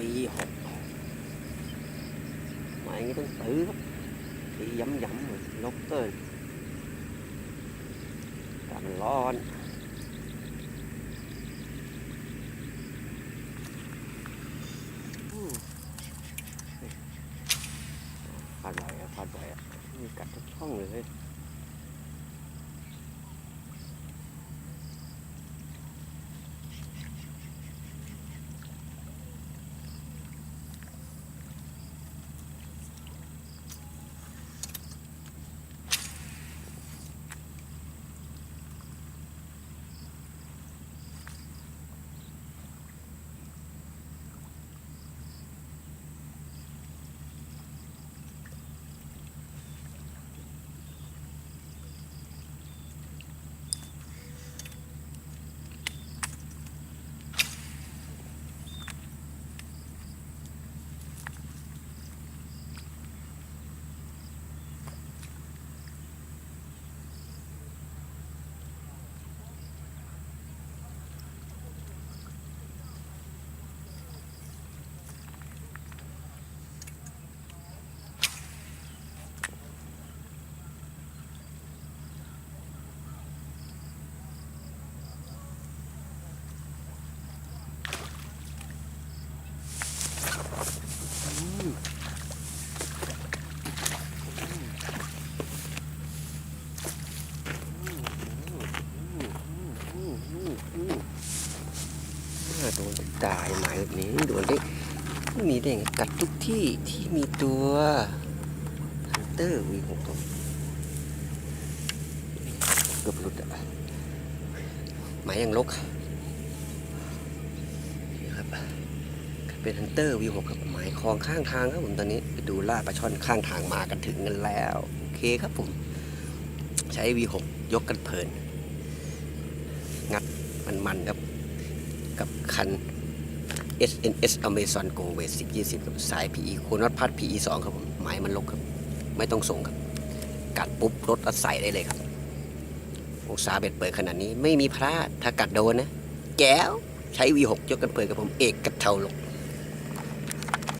วีหกหมายงี้ต้องตื้อครับตีย้ำๆเลยลบเกินอากาศมันร้อนอืมฟาดไหวอะฟาดไหวอะมีกัดทุกช่องเลยเฮ้ย น่า โดนตายหมายแบบนี้โดนได้มีได้ไงกัดทุกที่ที่มีตัวฮันเตอร์วีหกตัวเกือบหลุดอะหมายยังลกนี่ครับ เป็นฮันเตอร์วีหกครับหมายคลองข้างทางครับผมตอนนี้ไปดูล่าปลาช่อนข้างทางมากันถึงกันแล้ว โอเคครับผม ใช้ V6 ยกกันเพลิน งัดมันๆครับ กับคัน SNS Amazon Go w e 10 20 กับสาย PE โคนัทพัด PE 2ครับผมไม้มันลกครับ ไม่ต้องส่งครับ กัดปุ๊บรถอัดใส่ได้เลยครับ องศาเบ็ดเปิดขนาดนี้ไม่มีพลาดถ้ากัดโดนนะ แก้วใช้ V6 ยกกันเปิดกับผมเอกกัดเทาลก